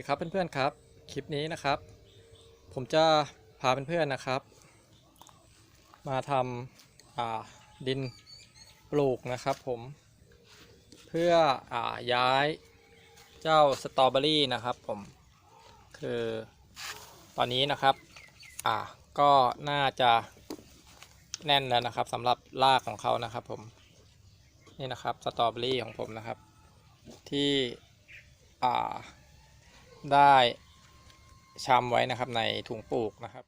สวัสดีครับเพื่อนๆครับ คลิปนี้นะครับ ผมจะพาเพื่อนๆนะครับ มาทำาดินปลูกนะครับผมเพื่ออย้ายเจ้าสตรอเบอรี่นะครับผมคือตอนนี้นะครับอ่าก็น่าจะแน่นแล้วนะครับสำหรับรากของเขานะครับผมนี่นะครับสตรอเบอรี่ของผมนะครับที่อ่า ได้ชำไว้นะครับในถุงปลูกนะครับ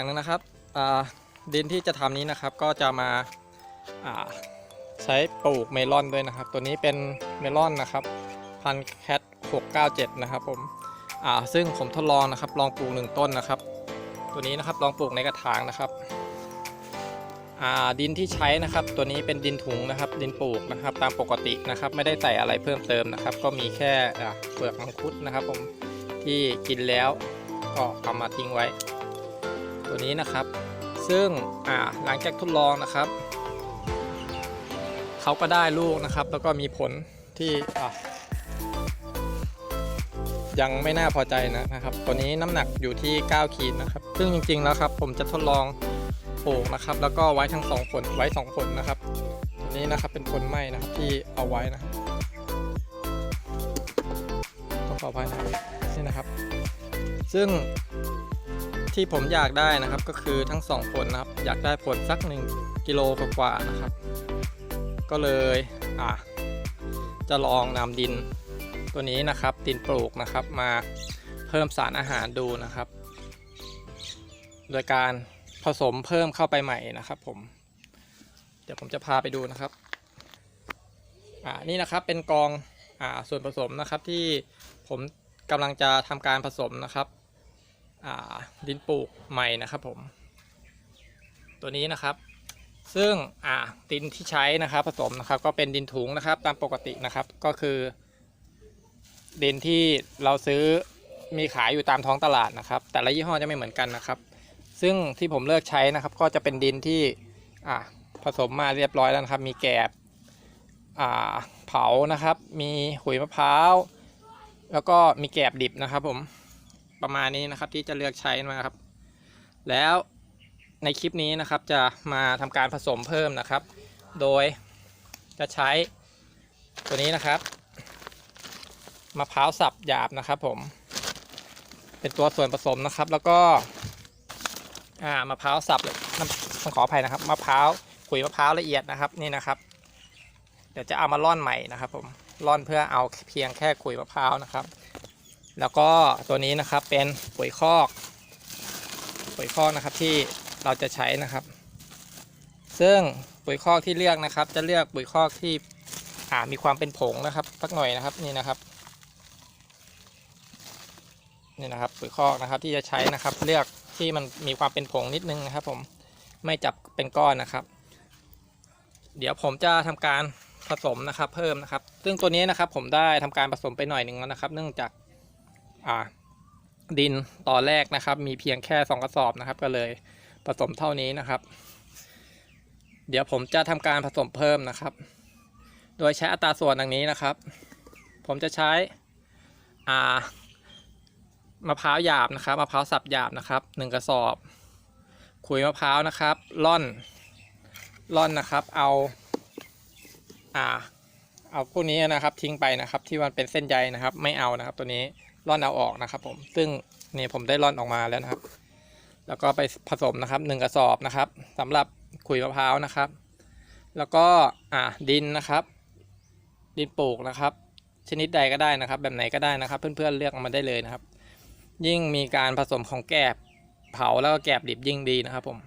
อีกอย่างหนึ่งนะครับดินที่จะทำนี้นะครับก็จะมาใช้ปลูกเมลอนด้วยนะครับ ตัวนี้เป็นเมลอนนะครับพันแคท697 นะครับผมซึ่งผมทดลองนะครับลองปลูกหนึ่งต้นนะครับ ตัวนี้นะครับลองปลูกในกระถางนะครับดินที่ใช้นะครับ ตัวนี้เป็นดินถุงนะครับ ดินปลูกนะครับ ตามปกตินะครับ ไม่ได้ใส่อะไรเพิ่มเติมนะครับ ก็มีแค่เปลือกมังคุดนะครับ ผมที่กินแล้วก็เอามาทิ้งไว้ ตัวนี้นะครับ ซึ่งหลังจากทดลองนะครับ เขาก็ได้ลูกนะครับ แล้วก็มีผลที่ยังไม่น่าพอใจนะนะครับ ตัวนี้น้ำหนักอยู่ที่ 9 ขีดนะครับ ซึ่งจริงๆแล้วครับ ผมจะทดลองปลูกนะครับ แล้วก็ไว้ทั้งสองผลไว้สองผลนะครับ ตัวนี้นะครับเป็นผลไหม้นะครับที่เอาไว้นะต้องขออภัยนะนี่นะครับ ซึ่ง ที่ผมอยากได้นะครับก็คือทั้งสองผลนะครับ อยากได้ผลสัก1กิโลกว่าๆนะครับ ก็เลยอะจะลองนำดินตัวนี้นะครับดินปลูกนะครับมาเพิ่มสารอาหารดูนะครับ โดยการผสมเพิ่มเข้าไปใหม่นะครับ ผม เดี๋ยวผมจะพาไปดูนะครับอ่านี่นะครับเป็นกองอ่าส่วนผสมนะครับที่ผมกำลังจะทำการผสมนะครับ ดินปลูกใหม่นะครับผม ตัวนี้นะครับ ซึ่งดินที่ใช้นะครับผสมนะครับ ก็เป็นดินถุงนะครับ ตามปกตินะครับก็คือ ดินที่เราซื้อมีขายอยู่ตามท้องตลาดนะครับ แต่ละยี่ห้อจะไม่เหมือนกันนะครับ ซึ่งที่ผมเลือกใช้นะครับ ก็จะเป็นดินที่ผสมมาเรียบร้อยแล้วนะครับ มีแกบเผานะครับ มีขุยมะพร้าว แล้วก็มีแกบดิบนะครับผม ประมาณนี้นะครับ ที่จะเลือกใช้นะครับ แล้วในคลิปนี้นะครับจะมาทำการผสมเพิ่มนะครับ โดยจะใช้ตัวนี้นะครับมะพร้าวสับหยาบนะครับ ผม เป็นตัวส่วนผสมนะครับ แล้วก็อ่ามะพร้าวสับน้ำต้องขออภัยนะครับมะพร้าวขุยมะพร้าวละเอียดนะครับนี่นะครับ เดี๋ยวจะเอามาร่อนใหม่นะครับ ผมร่อนเพื่อเอาเพียงแค่ขุยมะพร้าวนะครับ แล้วก็ตัวนี้นะครับเป็นปุ๋ยคอก ปุ๋ยคอกนะครับที่เราจะใช้นะครับ ซึ่งปุ๋ยคอกที่เลือกนะครับ จะเลือกปุ๋ยคอกที่อ่ามีความเป็นผงนะครับสักหน่อยนะครับนี่นะครับนี่นะครับปุ๋ยคอกนะครับที่จะใช้นะครับ เลือกที่มันมีความเป็นผงนิดนึงนะครับ ผมไม่จับเป็นก้อนนะครับ เดี๋ยวผมจะทำการผสมนะครับ เพิ่มนะครับ ซึ่งตัวนี้นะครับผมได้ทำการผสมไปหน่อยหนึ่งแล้วนะครับ เนื่องจาก อ่าดินตอนแรกนะครับ มีเพียงแค่สองกระสอบนะครับ ก็เลยผสมเท่านี้นะครับ เดี๋ยวผมจะทำการผสมเพิ่มนะครับ โดยใช้อัตราส่วนดังนี้นะครับ ผมจะใช้อ่ามะพร้าวหยาบนะครับมะพร้าวสับหยาบนะครับหนึ่งกระสอบขุยมะพร้าวนะครับร่อนร่อนนะครับ เอาอ่าเอาพวกนี้นะครับทิ้งไปนะครับ ที่มันเป็นเส้นใยนะครับ ไม่เอานะครับตัวนี้ ร่อนเอาออกนะครับผมซึ่งนี่ผมได้ร่อนออกมาแล้วนะครับ แล้วก็ไปผสมนะครับหนึ่งกระสอบนะครับสำหรับขุยมะพร้าวนะครับ แล้วก็อ่าดินนะครับ ดินปลูกนะครับ ชนิดใดก็ได้นะครับ แบบไหนก็ได้นะครับ เพื่อนๆเลือกมาได้เลยนะครับ ยิ่งมีการผสมของแกบเผาแล้วก็แกบดิบยิ่งดีนะครับผม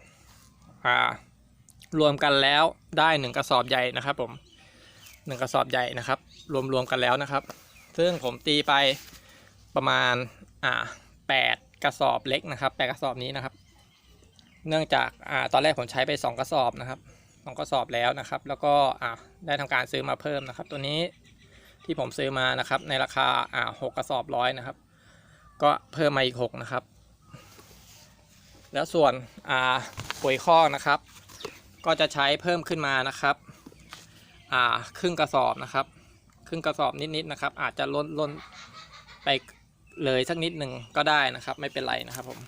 อ่ารวมกันแล้วได้หนึ่งกระสอบใหญ่นะครับผมหนึ่งกระสอบใหญ่นะครับ รวมรวมกันแล้วนะครับ ซึ่งผมตีไป ประมาณอ่าแปดกระสอบเล็กนะครับแปดกระสอบนี้นะครับ เนื่องจากอ่าตอนแรกผมใช้ไปสองกระสอบนะครับสองกระสอบแล้วนะครับ แล้วก็อ่าได้ทำการซื้อมาเพิ่มนะครับ ตัวนี้ที่ผมซื้อมานะครับ ในราคาอ่าหกกระสอบร้อยนะครับ ก็เพิ่มมาอีกหกนะครับ แล้วส่วนอ่าปุ๋ยคอกนะครับ ก็จะใช้เพิ่มขึ้นมานะครับอ่าครึ่งกระสอบนะครับ ครึ่งกระสอบนิดๆนะครับ อาจจะล้นล้นไป เลยสักนิดหนึ่งก็ได้นะครับ ไม่เป็นไรนะครับผม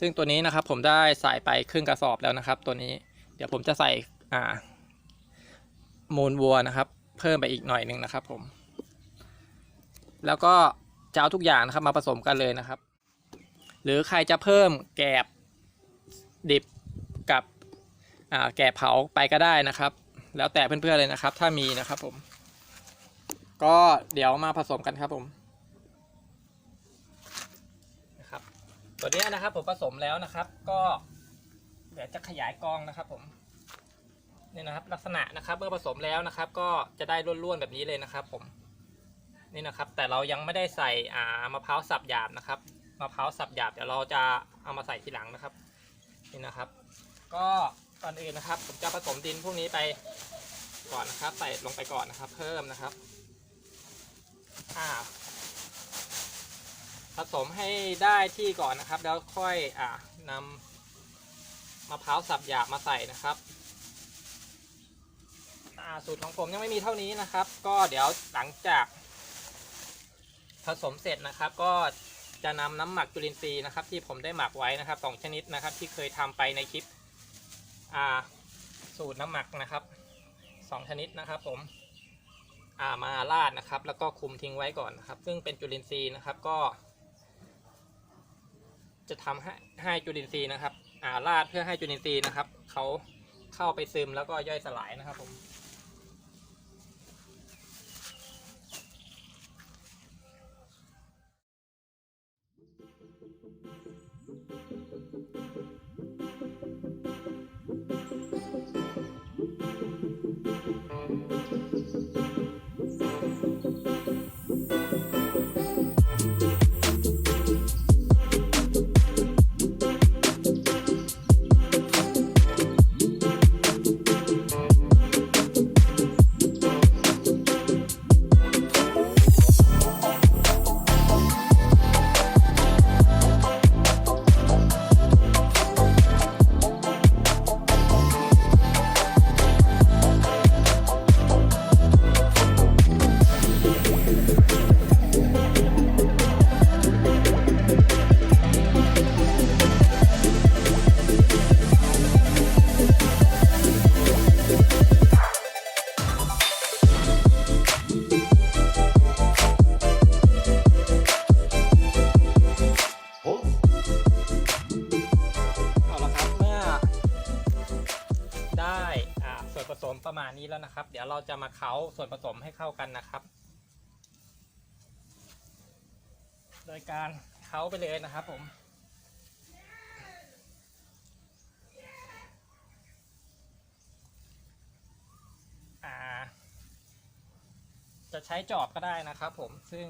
ซึ่งตัวนี้นะครับผมได้ใส่ไปครึ่งกระสอบแล้วนะครับ ตัวนี้เดี๋ยวผมจะใส่อ่ามูลวัวนะครับ เพิ่มไปอีกหน่อยหนึ่งนะครับผม แล้วก็จะเอาทุกอย่างนะครับมาผสมกันเลยนะครับ หรือใครจะเพิ่มแกบดิบกับอ่าแกบเผาไปก็ได้นะครับ แล้วแต่เพื่อนๆเลยนะครับ ถ้ามีนะครับผม ก็เดี๋ยวมาผสมกันครับผมนะครับ ตัวนี้นะครับผมผสมแล้วนะครับ ก็เดี๋ยวจะขยายกองนะครับ ผมนี่นะครับ ลักษณะนะครับเมื่อผสมแล้วนะครับ ก็จะได้ร่วนๆแบบนี้เลยนะครับ ผมนี่นะครับ แต่เรายังไม่ได้ใส่อ่ามะพร้าวสับหยาบนะครับมะพร้าวสับหยาบเดี๋ยวเราจะเอามาใส่ทีหลังนะครับ นี่นะครับ ก็ก่อนอื่นนะครับ ผมจะผสมดินพวกนี้ไปก่อนนะครับ ใส่ลงไปก่อนนะครับ เพิ่มนะครับอ่า ผสมให้ได้ที่ก่อนนะครับ แล้วค่อยอ่านำมะพร้าวสับหยาบมาใส่นะครับสูตรของผมยังไม่มีเท่านี้นะครับ ก็เดี๋ยวหลังจาก ผสมเสร็จนะครับ ก็จะนำน้ำหมักจุลินทรีย์นะครับ ที่ผมได้หมักไว้นะครับสองชนิดนะครับ ที่เคยทำไปในคลิปอ่าสูตรน้ำหมักนะครับสองชนิดนะครับผมอ่ามาราดนะครับ แล้วก็คุมทิ้งไว้ก่อนนะครับ ซึ่งเป็นจุลินทรีย์นะครับก็ จะทำให้ให้จุลินทรีย์นะครับ อ่าราดเพื่อให้จุลินทรีย์นะครับเขาเข้าไปซึมแล้วก็ย่อยสลายนะครับผม ผสมประมาณนี้แล้วนะครับ เดี๋ยวเราจะมาเค้าส่วนผสมให้เข้ากันนะครับ โดยการเค้าไปเลยนะครับผมจะใช้จอบก็ได้นะครับผมซึ่ง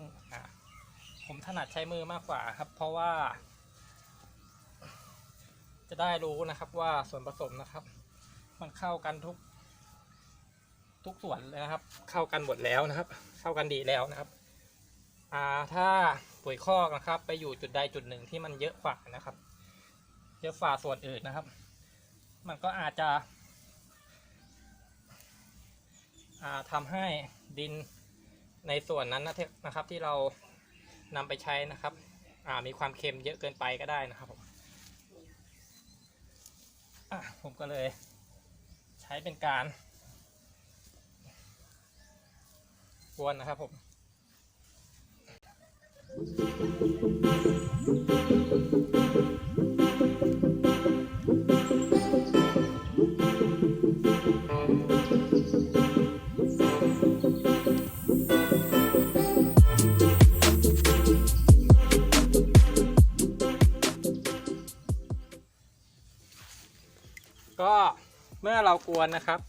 ผมถนัดใช้มือมากกว่าครับ เพราะว่า จะได้รู้นะครับว่าส่วนผสมนะครับ มันเข้ากันทุก ทุกส่วนเลยนะครับ เข้ากันหมดแล้วนะครับ เข้ากันดีแล้วนะครับอ่าถ้าปุ๋ยคอกนะครับ ไปอยู่จุดใดจุดหนึ่งที่มันเยอะกว่านะครับ เยอะกว่าส่วนอื่นนะครับ มันก็อาจจะอ่าทำให้ดินในส่วนนั้นนะครับ ที่เรานำไปใช้นะครับอ่ามีความเค็มเยอะเกินไปก็ได้นะครับผมอะผมก็เลย ใช้เป็นการ กวนนะครับผมก็เมื่อเรากวนนะครับ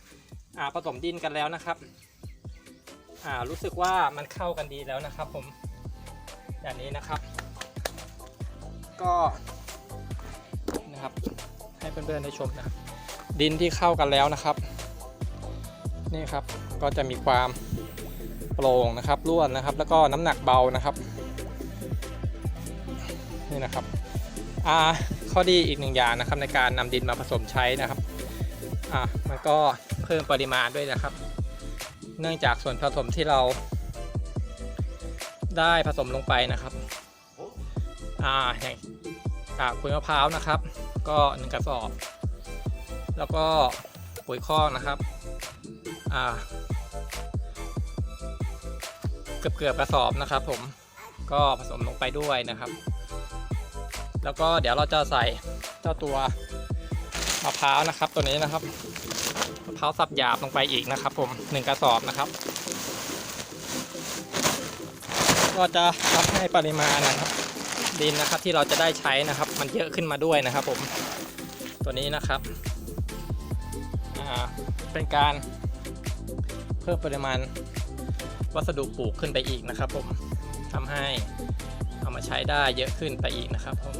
ผสมดินกันแล้วนะครับ อ่ารู้สึกว่ามันเข้ากันดีแล้วนะครับ ผมอย่างนี้นะครับ ก็นะครับให้เพื่อนๆได้ชมนะดินที่เข้ากันแล้วนะครับ นี่ครับก็จะมีความโปร่งนะครับร่วนนะครับ แล้วก็น้ำหนักเบานะครับ นี่นะครับอ่าข้อดีอีกหนึ่งอย่างนะครับในการนำดินมาผสมใช้นะครับอ่ามันก็เพิ่มปริมาณด้วยนะครับ เนื่องจากส่วนผสมที่เราได้ผสมลงไปนะครับอ่าอย่างอ่าขุยมะพร้าวนะครับ ก็หนึ่งกระสอบ แล้วก็ปุ๋ยคอกนะครับอ่าเกือบเกือบกระสอบนะครับ ผมก็ผสมลงไปด้วยนะครับ แล้วก็เดี๋ยวเราจะใส่เจ้าตัวมะพร้าวนะครับตัวนี้นะครับ ร้าวสับหยาบลงไปอีกนะครับผมหนึ่งกระสอบนะครับ ก็จะทำให้ปริมาณนะครับดินนะครับที่เราจะได้ใช้นะครับ มันเยอะขึ้นมาด้วยนะครับผมตัวนี้นะครับเป็นการเพิ่มปริมาณวัสดุปลูกขึ้นไปอีกนะครับผมทำให้เอามาใช้ได้เยอะขึ้นไปอีกนะครับผม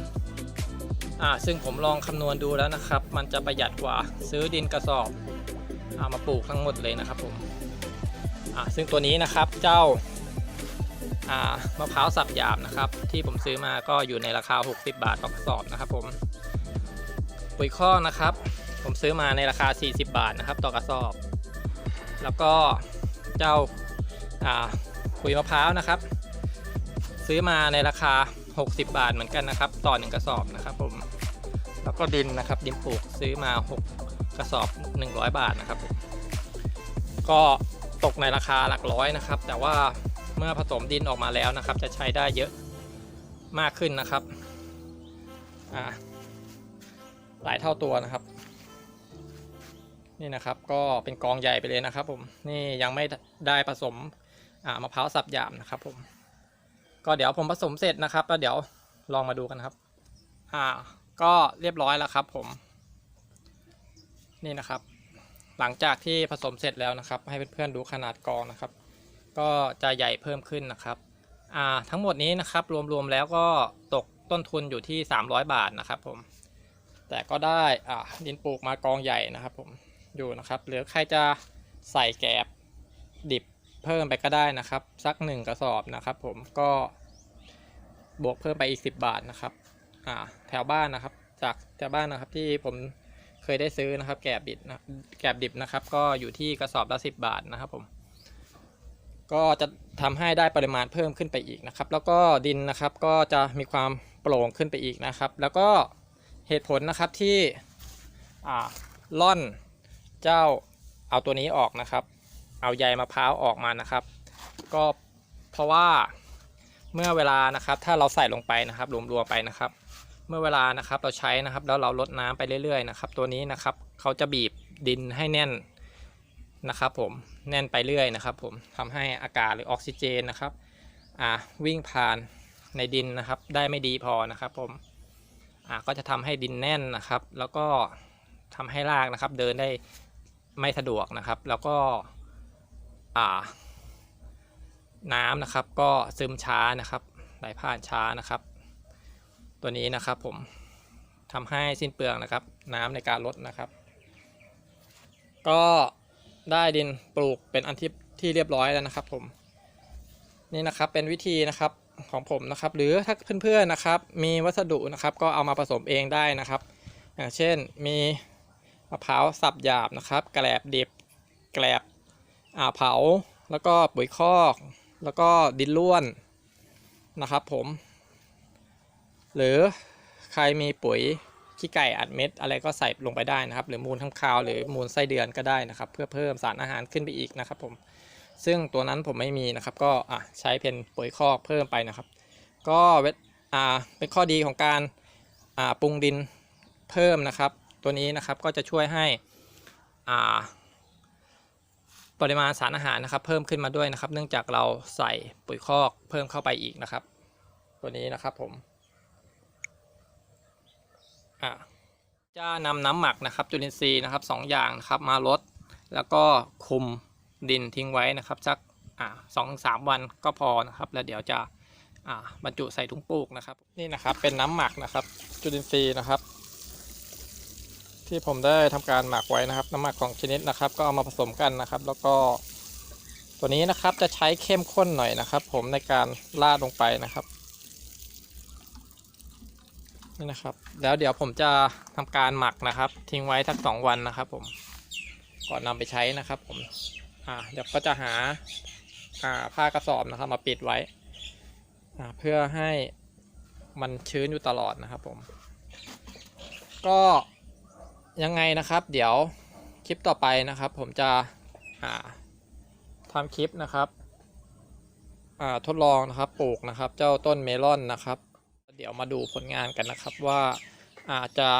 อ่าซึ่งผมลองคำนวณดูแล้วนะครับ มันจะประหยัดกว่าซื้อดินกระสอบ เอามาปลูกทั้งหมดเลยนะครับผมซึ่งตัวนี้นะครับเจ้าามะพร้าวสับหยาบนะครับ ที่ผมซื้อมาก็อยู่ในราคา 60 บาทต่อกระสอบนะครับผมปุ๋ยคอนะครับ ผมซื้อมาในราคา 40 บาทนะครับ ต่อกระสอบ แล้วก็เจ้าอ่าขุยมะพร้าวนะครับ ซื้อมาในราคา 60 บาทเหมือนกันนะครับ ต่อ 1 กระสอบนะครับผมแล้วก็ดินนะครับดินปลูกซื้อมา 6 กระสอบ 100 บาทนะครับผม ก็ตกในราคาหลักร้อยนะครับ แต่ว่าเมื่อผสมดินออกมาแล้วนะครับ จะใช้ได้เยอะมากขึ้นนะครับหลายเท่าตัวนะครับ นี่นะครับก็เป็นกองใหญ่ไปเลยนะครับ ผมนี่ยังไม่ได้ผสมมะพร้าวสับหยาบนะครับ ผม ก็เดี๋ยวผมผสมเสร็จนะครับ แล้วเดี๋ยวลองมาดูกันครับ อ่า ก็เรียบร้อยแล้วครับ ผม นี่นะครับ หลังจากที่ผสมเสร็จแล้วนะครับ ให้เพื่อนๆดูขนาดกองนะครับ ก็จะใหญ่เพิ่มขึ้นนะครับอ่าทั้งหมดนี้นะครับรวมๆแล้วก็ตกต้นทุนอยู่ที่ 300 บาทนะครับผมแต่ก็ได้อ่าดินปลูกมากองใหญ่นะครับผมอยู่นะครับหรือใครจะใส่แกบดิบเพิ่มไปก็ได้นะครับ สักหนึ่งกระสอบนะครับ ผมก็บวกเพิ่มไปอีก 10 บาทนะครับอ่าแถวบ้านนะครับ จากแถวบ้านนะครับที่ผม เคยได้ซื้อนะครับ แกบดิบนะแกบดิบนะครับ ก็อยู่ที่กระสอบละ 10 บาทนะครับผม ก็จะทำให้ได้ปริมาณเพิ่มขึ้นไปอีกนะครับ แล้วก็ดินนะครับก็จะมีความโปร่งขึ้นไปอีกนะครับ แล้วก็เหตุผลนะครับที่ล่อนเจ้าเอาตัวนี้ออกนะครับ เอาใยมะพร้าวออกมานะครับ ก็เพราะว่าเมื่อเวลานะครับถ้าเราใส่ลงไปนะครับรวมๆไปนะครับ มื่อเวลานะครับเราใช้นะครับแล้วเราลดน้ำไปเรื่อยๆนะครับ ตัวนี้นะครับเขาจะบีบดินให้แน่นนะครับผมแน่นไปเรื่อยนะครับ ผมทำให้อากาศหรือออกซิเจนนะครับอ่าวิ่งผ่านในดินนะครับ ได้ไม่ดีพอนะครับผมอ่าก็จะทำให้ดินแน่นนะครับ แล้วก็ทำให้รากนะครับเดินได้ไม่สะดวกนะครับ แล้วก็อ่าน้ำนะครับก็ซึมช้านะครับไหลผ่านช้านะครับ ตัวนี้นะครับผมทำให้สิ้นเปลืองนะครับ น้ำในการลดนะครับ ก็ได้ดินปลูกเป็นอันที่ที่เรียบร้อยแล้วนะครับ ผม นี่นะครับเป็นวิธีนะครับของผมนะครับ หรือถ้าเพื่อนๆนะครับ มีวัสดุนะครับ ก็เอามาผสมเองได้นะครับ อย่างเช่นมีมะพร้าวสับหยาบนะครับแกลบดิบแกลบอ่าเผา แล้วก็ปุ๋ยคอก แล้วก็ดินล้วนนะครับ ผม หรือใครมีปุ๋ยขี้ไก่อัดเม็ดอะไรก็ใส่ลงไปได้นะครับ หรือมูลข้างคาวหรือมูลไส้เดือนก็ได้นะครับ เพื่อเพิ่มสารอาหารขึ้นไปอีกนะครับผมซึ่งตัวนั้นผมไม่มีนะครับ ก็อะใช้เป็นปุ๋ยคอกเพิ่มไปนะครับ ก็เอ่าเป็นข้อดีของการอ่าปรุงดินเพิ่มนะครับ ตัวนี้นะครับก็จะช่วยให้อ่าปริมาณสารอาหารนะครับ เพิ่มขึ้นมาด้วยนะครับ เนื่องจากเราใส่ปุ๋ยคอกเพิ่มเข้าไปอีกนะครับ ตัวนี้นะครับผม อ่าจะนำน้ำหมักนะครับจุลินทรีย์นะครับสองอย่างนะครับมาลดแล้วก็คุมดินทิ้งไว้นะครับสักอ่าสองสามวันก็พอนะครับ แล้วเดี๋ยวจะอ่าบรรจุใส่ถุงปลูกนะครับ นี่นะครับเป็นน้ำหมักนะครับ จุลินทรีย์นะครับ ที่ผมได้ทำการหมักไว้นะครับ น้ำหมักของชนิดนะครับ ก็เอามาผสมกันนะครับ แล้วก็ตัวนี้นะครับจะใช้เข้มข้นหน่อยนะครับ ผมในการราดลงไปนะครับ นี่นะครับ แล้วเดี๋ยวผมจะทำการหมักนะครับ ทิ้งไว้สักสองวันนะครับ ผมก่อนนำไปใช้นะครับ ผม อ่าเดี๋ยวก็จะหา อ่าผ้ากระสอบนะครับ มาปิดไว้ อ่าเพื่อให้มันชื้นอยู่ตลอดนะครับ ผม ก็ยังไงนะครับ เดี๋ยวคลิปต่อไปนะครับ ผมจะอ่าทำคลิปนะครับอ่าทดลองนะครับปลูกนะครับ เจ้าต้นเมลอนนะครับ เดี๋ยวมาดูผลงานกันนะครับว่าอาจจะ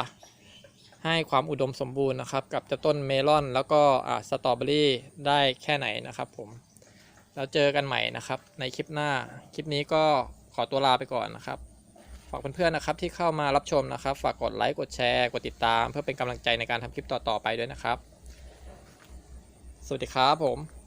ให้ความอุดมสมบูรณ์นะครับ กับจ้าต้นเมลอนแล้วก็สตรอเบอรี่ได้แค่ไหนนะครับผมแล้วเจอกันใหม่นะครับในคลิปหน้า คลิปนี้ก็ขอตัวลาไปก่อนนะครับ ฝากเพื่อนๆนะครับที่เข้ามารับชมนะครับ ฝากกดไลค์กดแชร์กดติดตาม เพื่อเป็นกำลังใจในการทำคลิปต่อๆไปด้วยนะครับ สวัสดีครับผม